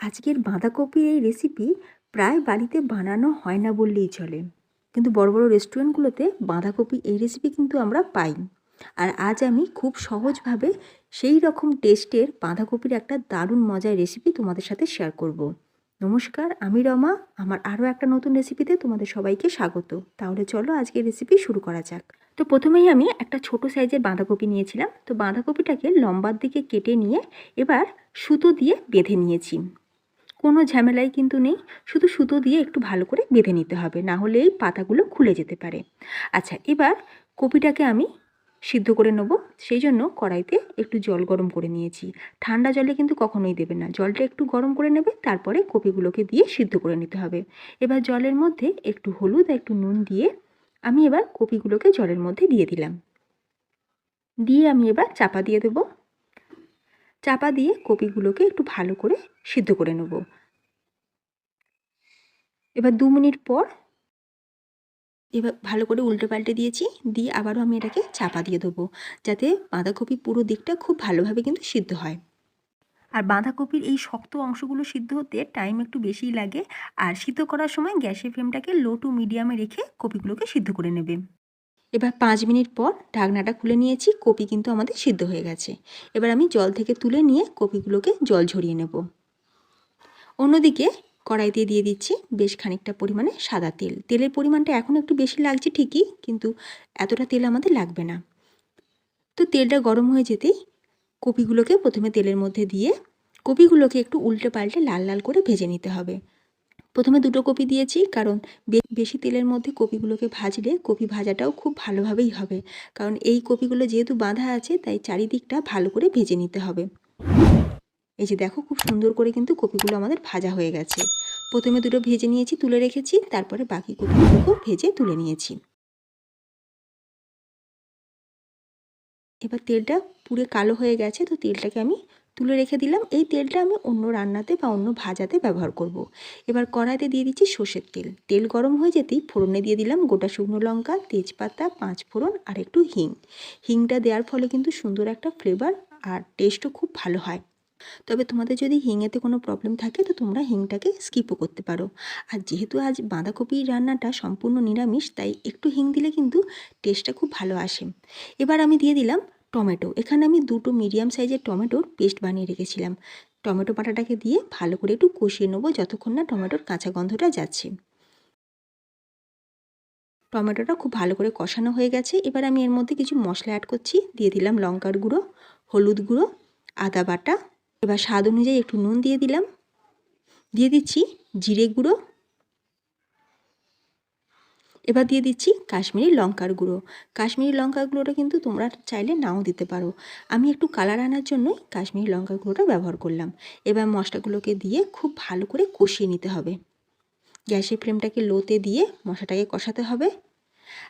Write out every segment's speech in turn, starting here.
আজকের বাঁধাকপির এই রেসিপি প্রায় বাড়িতে বানানো হয় না বললেই চলে। কিন্তু বড় বড় রেস্টুরেন্টগুলোতে বাঁধাকপি এই রেসিপি কিন্তু আমরা পাই। আর আজ আমি খুব সহজভাবে সেই রকম টেস্টের বাঁধাকপির একটা দারুণ মজার রেসিপি তোমাদের সাথে শেয়ার করব। নমস্কার, আমি রমা। আমার আরও একটা নতুন রেসিপিতে তোমাদের সবাইকে স্বাগত। তাহলে চলো আজকের রেসিপি শুরু করা যাক। তো প্রথমেই আমি একটা ছোট সাইজের বাঁধাকপি নিয়েছিলাম। তো বাঁধাকপিটাকে লম্বার দিকে কেটে নিয়ে এবার সুতো দিয়ে বেঁধে নিয়েছি। কোনো ঝামেলাই কিন্তু নেই। শুধু সুতো দিয়ে একটু ভালো করে বেঁধে নিতে হবে, না হলে এই পাতাগুলো খুলে যেতে পারে। আচ্ছা এবার কপিটাকে আমি সিদ্ধ করে নেব। সেই জন্য কড়াইতে একটু জল গরম করে নিয়েছি। ঠান্ডা জলে কিন্তু কখনোই দেবে না। জলটা একটু গরম করে নেবে, তারপরে কপিগুলোকে দিয়ে সিদ্ধ করে নিতে হবে। এবার জলের মধ্যে একটু হলুদ একটু নুন দিয়ে আমি এবার কপিগুলোকে জলের মধ্যে দিয়ে দিলাম। দিয়ে আমি এবার চাপা দিয়ে দেবো। চাপা দিয়ে কপিগুলোকে একটু ভালো করে সিদ্ধ করে নেব। এবার দু মিনিট পর এবার ভালো করে উল্টে পাল্টে দিয়েছি, দিয়ে আবারও আমি এটাকে চাপা দিয়ে দেবো, যাতে বাঁধাকপি পুরো দিকটা খুব ভালোভাবে কিন্তু সিদ্ধ হয়। আর বাঁধাকপির এই শক্ত অংশগুলো সিদ্ধ হতে টাইম একটু বেশিই লাগে, আর সিদ্ধ করার সময় গ্যাসের ফ্লেমটাকে লো টু মিডিয়ামে রেখে কপিগুলোকে সিদ্ধ করে নেবে। এবার পাঁচ মিনিট পর ঢাকনাটা খুলে নিয়েছি, কপি কিন্তু আমাদের সিদ্ধ হয়ে গেছে। এবার আমি জল থেকে তুলে নিয়ে কপিগুলোকে জল ঝরিয়ে নেব। অন্যদিকে কড়াইতে দিয়ে দিচ্ছি বেশ খানিকটা পরিমাণে সাদা তেল। তেলের পরিমাণটা এখন একটু বেশি লাগছে ঠিকই, কিন্তু এতটা তেল আমাদের লাগবে না। তো তেলটা গরম হয়ে যেতেই কপিগুলোকে প্রথমে তেলের মধ্যে দিয়ে কপিগুলোকে একটু উল্টে পাল্টে লাল লাল করে ভেজে নিতে হবে। প্রথমে দুটো কপি দিয়েছি, কারণ বেশি তেলের মধ্যে কপিগুলোকে ভাজলে কপি ভাজাটাও খুব ভালোভাবেই হবে। কারণ এই কপিগুলো যেহেতু বাঁধা আছে, তাই চারিদিকটা ভালো করে ভেজে নিতে হবে। এই যে দেখো, খুব সুন্দর করে কিন্তু কপিগুলো আমাদের ভাজা হয়ে গেছে। প্রথমে দুটো ভেজে নিয়েছি, তুলে রেখেছি, তারপরে বাকি কপিগুলোকেও ভেজে তুলে নিয়েছি। এবার তেলটা পুরো কালো হয়ে গেছে, তো তেলটাকে আমি তুলে রেখে দিলাম। এই তেলটা আমি অন্য রান্নাতে বা অন্য ভাজাতে ব্যবহার করব। এবার কড়াইতে দিয়ে দিচ্ছি সর্ষের তেল। তেল গরম হয়ে যেতেই ফোড়নে দিয়ে দিলাম গোটা শুকনো লঙ্কা, তেজপাতা, পাঁচ ফোড়ন আর একটু হিং। হিংটা দেওয়ার ফলে কিন্তু সুন্দর একটা ফ্লেভার আর টেস্টও খুব ভালো হয়। তবে তোমাদের যদি হিঙেতে কোনো প্রবলেম থাকে তো তোমরা হিংটাকে স্কিপও করতে পারো। আর যেহেতু আজ বাঁধাকপি রান্নাটা সম্পূর্ণ নিরামিষ, তাই একটু হিং দিলে কিন্তু টেস্টটা খুব ভালো আসে। এবার আমি দিয়ে দিলাম টমেটো। এখানে আমি দুটো মিডিয়াম সাইজের টমেটোর পেস্ট বানিয়ে রেখেছিলাম। টমেটো পাটাটাকে দিয়ে ভালো করে একটু কষিয়ে নেব যতক্ষণ না টমেটোর কাঁচা গন্ধটা যাচ্ছে। টমেটোটা খুব ভালো করে কষানো হয়ে গেছে। এবার আমি এর মধ্যে কিছু মশলা অ্যাড করছি। দিয়ে দিলাম লঙ্কার গুঁড়ো, হলুদ গুঁড়ো, আদা বাটা। এবার স্বাদ অনুযায়ী একটু নুন দিয়ে দিলাম। দিয়ে দিচ্ছি জিরে গুঁড়ো এবার দিয়ে দিচ্ছি কাশ্মীরি লঙ্কার গুঁড়ো। কাশ্মীরি লঙ্কার গুঁড়োটা কিন্তু তোমরা চাইলে নাও দিতে পারো। আমি একটু কালার আনার জন্য কাশ্মীরি লঙ্কার গুঁড়োটা ব্যবহার করলাম। এবার মশলাগুলোকে দিয়ে খুব ভালো করে কষিয়ে নিতে হবে। গ্যাসের ফ্লেমটাকে লোতে দিয়ে মশলাটাকে কষাতে হবে।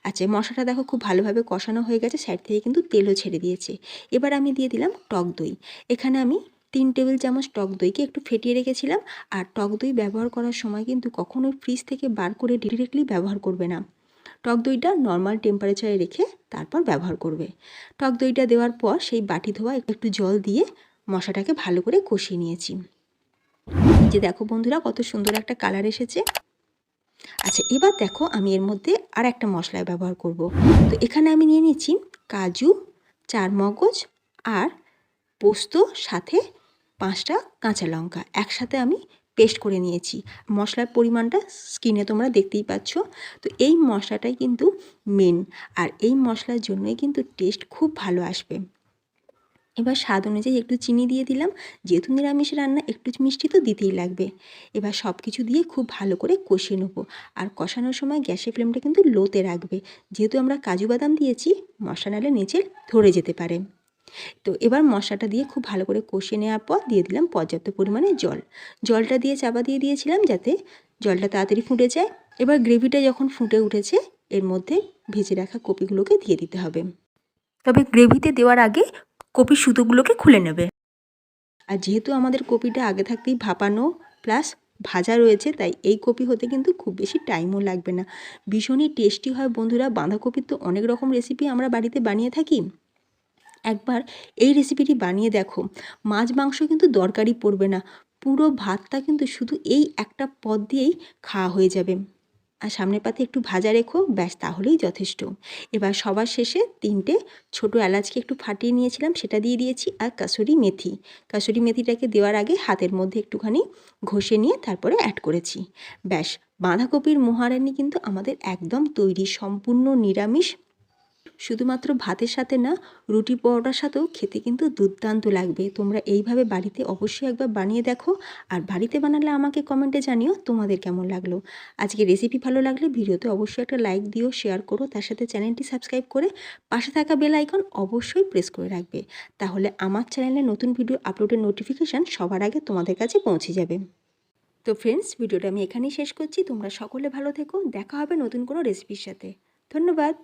আচ্ছা মশলাটা দেখো খুব ভালোভাবে কষানো হয়ে গেছে, সাইড থেকে কিন্তু তেলও ছেড়ে দিয়েছে। এবার আমি দিয়ে দিলাম টক দই। এখানে আমি তিন টেবিল চামচ টক দইকে একটু ফেটিয়ে রেখেছিলাম আর টক দই ব্যবহার করার সময় কিন্তু কখনোই ফ্রিজ থেকে বার করে ডিরেক্টলি ব্যবহার করবে না। টক দইটা নর্মাল টেম্পারেচারে রেখে তারপর ব্যবহার করবে। টক দইটা দেওয়ার পর সেই বাটি ধোয়া একটু জল দিয়ে মশাটাকে ভালো করে কষিয়ে নিয়েছি। যে দেখো বন্ধুরা কত সুন্দর একটা কালার এসেছে। আচ্ছা এবার দেখো আমি এর মধ্যে আর একটা মশলা ব্যবহার করব। তো এখানে আমি নিয়ে নিচ্ছি কাজু চার মগজ আর পোস্ত, সাথে পাঁচটা কাঁচা লঙ্কা একসাথে আমি পেস্ট করে নিয়েছি। মশলার পরিমাণটা স্কিনে তোমরা দেখতেই পাচ্ছ। তো এই মশলাটাই কিন্তু মেন আর এই মশলার জন্যই কিন্তু টেস্ট খুব ভালো আসবে। এবার স্বাদ অনুযায়ী একটু চিনি দিয়ে দিলাম। যেহেতু নিরামিষ রান্না, একটু মিষ্টি তো দিতেই লাগবে। এবার সব কিছু দিয়ে খুব ভালো করে কষিয়ে নেব। আর কষানোর সময় গ্যাসের ফ্লেমটা কিন্তু লোতে রাখবে। যেহেতু আমরা কাজু বাদাম দিয়েছি, মশলা নালে নিচে ধরে যেতে পারে। তো এবার মশলাটা দিয়ে খুব ভালো করে কষিয়ে নেওয়ার পর দিয়ে দিলাম পর্যাপ্ত পরিমাণে জল। জলটা দিয়ে চাপা দিয়ে দিয়েছিলাম যাতে জলটা তাড়াতাড়ি ফুটে যায়। এবার গ্রেভিটা যখন ফুটে উঠেছে, এর মধ্যে ভেজে রাখা কপিগুলোকে দিয়ে দিতে হবে। তবে গ্রেভিতে দেওয়ার আগে কপি সুতোগুলোকে খুলে নেবে। আর যেহেতু আমাদের কপিটা আগে থাকতেই ভাপানো, প্লাস ভাজা রয়েছে, তাই এই কপি হতে কিন্তু খুব বেশি টাইমও লাগবে না। ভীষণই টেস্টি হয় বন্ধুরা। বাঁধাকপির তো অনেক রকম রেসিপি আমরা বাড়িতে বানিয়ে থাকি। একবার এই রেসিপিটি বানিয়ে দেখো। মাছ, মাংস কিন্তু দরকারই পড়বে না। পুরো ভাতটা কিন্তু শুধু এই একটা পদ দিয়েই খাওয়া হয়ে যাবে। আর সামনের পাতে একটু ভাজা রেখো, ব্যাস তাহলেই যথেষ্ট। এবার সবার শেষে তিনটে ছোটো এলাচকে একটু ফাটিয়ে নিয়েছিলাম, সেটা দিয়ে দিয়েছি। আর কাসুরি মেথি। কাসুরি মেথিটাকে দেওয়ার আগে হাতের মধ্যে একটুখানি ঘষে নিয়ে তারপরে অ্যাড করেছি। ব্যাস, বাঁধাকপির মোহারানি কিন্তু আমাদের একদম তৈরি, সম্পূর্ণ নিরামিষ শুধুমাত্র ভাতের সাথে না, রুটি পরোটার সাথেও খেতে কিন্তু দুর্দান্ত লাগবে। তোমরা এইভাবে বাড়িতে অবশ্যই একবার বানিয়ে দেখো আর বাড়িতে বানালে আমাকে কমেন্টে জানিও তোমাদের কেমন লাগল। আজকে রেসিপি ভালো লাগলে ভিডিওতে অবশ্যই একটা লাইক দিও শেয়ার করো, তার সাথে চ্যানেলটি সাবস্ক্রাইব করে পাশে থাকা বেল আইকন অবশ্যই প্রেস করে রাখবে। তাহলে আমার চ্যানেলে নতুন ভিডিও আপলোডের নোটিফিকেশান সবার আগে তোমাদের কাছে পৌঁছে যাবে। তো ফ্রেন্ডস ভিডিওটা আমি এখানেই শেষ করছি। তোমরা সকলে ভালো থেকো। দেখা হবে নতুন কোনো রেসিপির সাথে। ধন্যবাদ।